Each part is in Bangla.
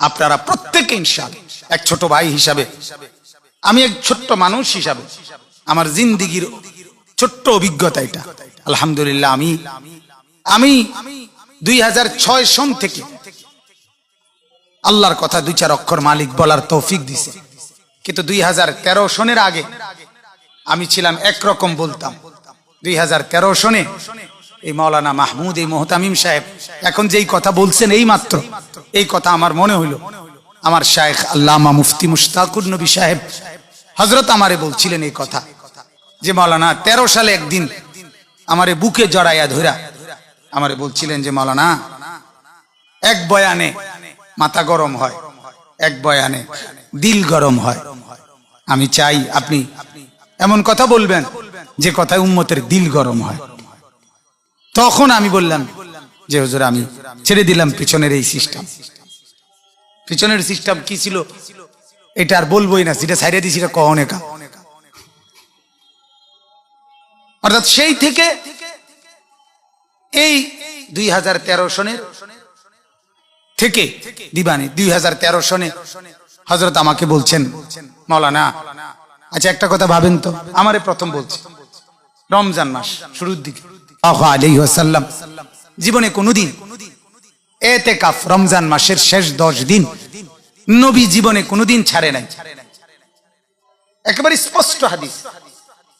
আপনারা প্রত্যেকে ইনশাল এক ছোট ভাই হিসাবে, আমি এক ছোট্ট মানুষ হিসাবে, আমার জিন্দিগির ছোট্ট অভিজ্ঞতা এটা। আলহামদুলিল্লাহ, আমি আমি দুই সন থেকে আল্লাহর কথা দুই চার অক্ষর মালিক বলার তৌফিক দিছে। কিন্তু দুই হাজার তেরো সনের আগে আমি ছিলাম একরকম বলতাম। দুই হাজার তেরো সনে এই মৌলানা মাহমুদ, এই মোহতামিম সাহেব এখন যেই কথা বলছেন এই মাত্র এই কথা আমার মনে হইল। আমার শায়েখ আল্লামা মুফতি মুশতাকুর নবী সাহেব হজরত আমারে বলছিলেন এই কথা যে মৌলানা তেরো সালে একদিন আমারে বুকে জড়াইয়া ধরা আমারে বলছিলেন যে মৌলানা এক বয়ানে মাথা গরম হয়, এক বয়ানে দিল গরম হয়। আমি চাই আপনি এমন কথা বলবেন যে, কথায় উম্মতের দিল গরম হয়। তখন আমি বললাম যে হুজুর, আমি ছেড়ে দিলাম পিছনের এই সিস্টেম পিছনের সিস্টেম কি ছিল? এটা আর বলবোই না সেটা সাইডে দিছি এটা কহনে কা অর্থাৎ সেই থেকে এই দুই হাজার তেরো সনের থেকে দিবানি দুই হাজার তেরো সনে হজরত আমাকে বলছেন, মৌলানা আচ্ছা একটা কথা ভাবেন তো, আমারে প্রথম বলছে। রমজান মাস, শুরুর দিকে। আলাইসাল্লাম জীবনে কোনোদিন এতে কাফ রমজান মাসের শেষ দশ দিন নবী জীবনে কোনোদিন ছাড়ে নাই। একেবারে স্পষ্ট হাদিস।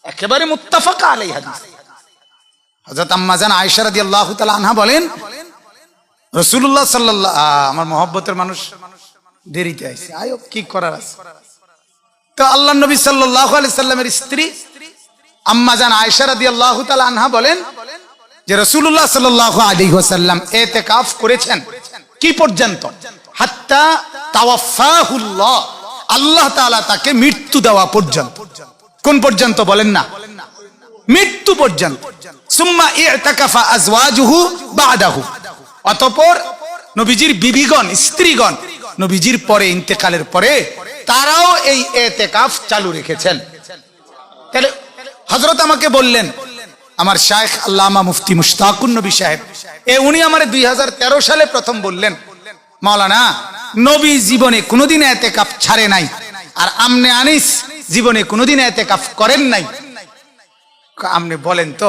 একেবারে মুত্তাফাকা আলাই হাদিস। হজরত আম্মাজান আয়েশা রাদিয়াল্লাহু তাআলা আনহা বলেন রসুল্লাহ সাল্লাহ আমার মহব্বতের মানুষ দেরিতে আইসে আয়ো কি করার আছে? তো আল্লাহ নবী সাল্লাহ সাল্লামের স্ত্রী আম্মাজান আয়সা রাদি আল্লাহ আনহা বলেন যে রসুল্লাহ সাল্লাহ আলী সাল্লাম এতে কাফ করেছেন, কি পর্যন্ত? আল্লাহ তাআলা তাকে মৃত্যু দেওয়া পর্যন্ত। কোন পর্যন্ত বলেন না? মৃত্যু পর্যন্ত। অতঃপর নবীজির বিবিগণ, স্ত্রীগণ, নবীজির পরে, ইন্তেকালের পরে, তারাও এই এতেকাফ চালু রেখেছেন। তাহলে হজরত আমাকে বললেন আমার শায়েখ আল্লামা মুফতি মুশতাকুন নবী সাহেব। এ উনি আমার দুই সালে প্রথম বললেন, মাওলানা, নবী জীবনে কোনোদিন এতেকাফ ছাড়ে নাই, আর আমনে আনিস জীবনে কোনোদিন এতেকাফ করেন নাই। আপনি বলেন তো,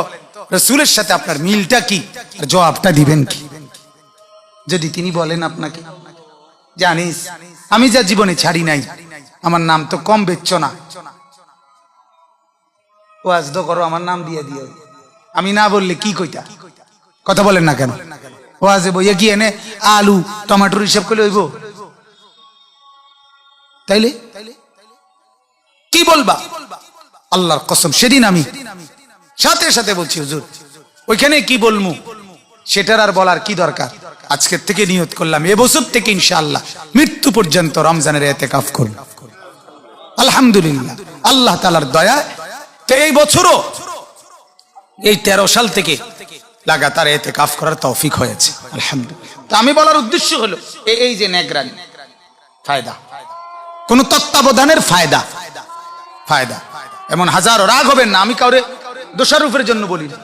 রসুলের সাথে আপনার মিলটা কি? আর জবাবটা দিবেন কি? যদি তিনি বলেন আপনাকে জানিস আমি যা জীবনে ছাড়ি নাই, আমার নাম তো কম বেচছ না। ও আজ করো, আমার নাম দিয়ে দিয়ে আমি না বললে কি কইতা? কথা বলেন না কেন? ও আজ বইয়া কি এনে আলু, টমাটোর হিসাব করলে হইব? তাইলে? কি বলবা? আল্লাহর কসম, সেদিন আমি, সাথে সাথে বলছি, হুজুর, ওইখানে কি বলমু? সেটার আর বলার কি দরকার? আজকের থেকে নিয়ত করলাম এবছর থেকে ইনশাআল্লাহ, মৃত্যু পর্যন্ত রমজানের এতে কাফ করব। আলহামদুলিল্লাহ, আল্লাহ তালার দয়া, তো এই বছরও এই তেরো সাল থেকে লাগাতার এতে কাফ করার তৌফিক হয়েছে। আলহামদুলিল্লাহ। তো আমি বলার উদ্দেশ্য হলো এই যে নেগরানি, ফায়দা। কোন তত্ত্বাবধানের ফায়দা। ফায়দা। এমন হাজারো রাগ হবেন না, আমি কাউরে দোষারোপের জন্য বলি না।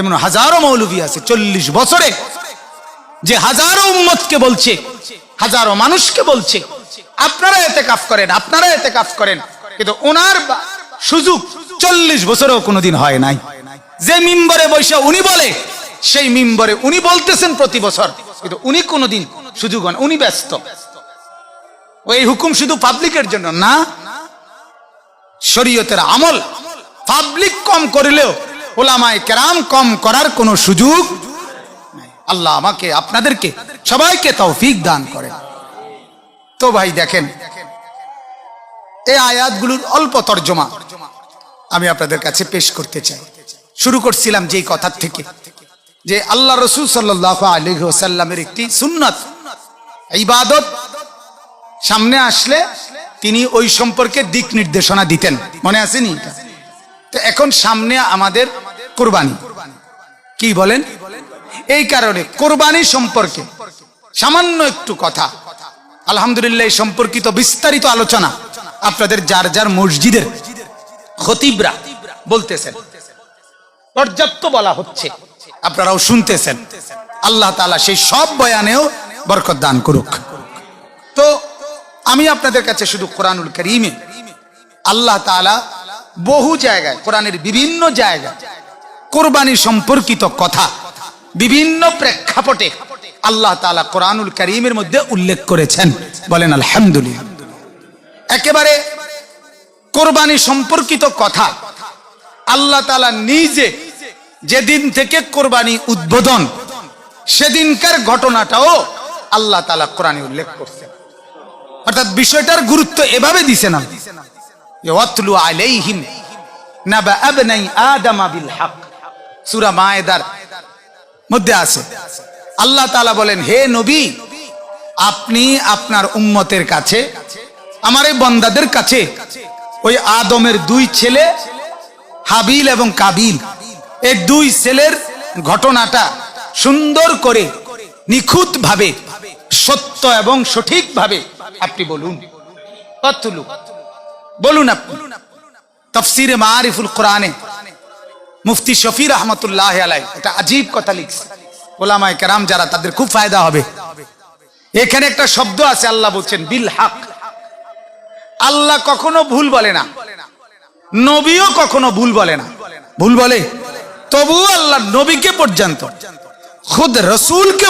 এমন হাজারো মৌলবী আছে, চল্লিশ বছরে, যে হাজারো উম্মতকে বলছে, হাজারো মানুষকে বলছে, আপনারা এতে কাফ করেন, আপনারা এতে কাফ করেন, কিন্তু ওনার সুযোগ চল্লিশ বছরেও কোনোদিন হয় নাই। যে মিম্বরে বৈশা উনি বলে, সেই মিম্বরে উনি বলতেছেন প্রতি বছর। কিন্তু উনি কোনোদিন সুযোগ হন উনি ব্যস্ত। ওই হুকুম শুধু পাবলিকের জন্য না, শরীয়তের আমল পাবলিক কম করিলেও ওলামায় কেরাম কম করার কোনো সুযোগ। আল্লাহ আমাকে, আপনাদেরকে, সবাইকে তৌফিক দান করেন। তো ভাই দেখেন, এই আয়াতগুলোর অল্প তর্জমা আমি আপনাদের কাছে পেশ করতে চাই। শুরু করছিলাম যেই কথার থেকে, যে আল্লাহ রসুল সাল্লাহ আলী সাল্লামের একটি সুন্নত, ইবাদত, সামনে আসলে তিনি ওই সম্পর্কে দিক নির্দেশনা দিতেন। মনে আসেনি? তো এখন সামনে আমাদের কোরবানি। কি বলেন? এই কারণে কোরবানি সম্পর্কে সামান্য একটু কথা। আলহামদুলিল্লাহ সম্পর্কিত বিস্তারিত আলোচনা আপনাদের যার যার মসজিদের খতিবরা বলতেছেন। পর্যাপ্ত বলা হচ্ছে। আপনারাও শুনতেছেন। আল্লাহ তাআলা সেই সব বয়ানেও বরকত দান করুক। তো আমি আপনাদের কাছে শুধু কোরআনুল করিমে আল্লাহ তাআলা বহু জায়গায়, কোরআনের বিভিন্ন জায়গায় কোরবানি সম্পর্কিত কথা বিভিন্ন প্রেক্ষাপটে আল্লাহ তাআলা কোরআনুল করিমের মধ্যে উল্লেখ করেছেন। বলেন, আলহামদুলিল্লাহ। একেবারে কোরবানি সম্পর্কিত কথা আল্লাহ তালা নিজে যেদিন থেকে কোরবানি উদ্বোধন, সেদিনকার ঘটনাটাও আল্লাহ তাআলা কোরআনে উল্লেখ করছেন। অর্থাৎ বিষয়টার গুরুত্ব এভাবে দিছে না আছে। আল্লাহ বলেন, হে নবী, আপনি আপনার কাছে, আমার বন্দাদের কাছে, ওই আদমের দুই ছেলে হাবিল এবং কাবিল এই দুই ছেলের ঘটনাটা সুন্দর করে নিখুঁত ভাবে সত্য এবং সঠিক ভাবে আপনি বলুন। বলুন আপনি। তফসিরে মারিফুল কোরআনে মুফতি শফি রহমতুল্লাহ আলাই এটা আজীব কথা লিখছে। ওলামায় কেরাম যারা, তাদের খুব ফায়দা হবে। এখানে একটা শব্দ আছে, আল্লাহ বলছেন, বিল হাক। আল্লাহ কখনো ভুল বলে না। নবীও কখনো ভুল বলে না। ভুল বলে? তবু আল্লাহ নবীকে পর্যন্ত খুদ রসুলকে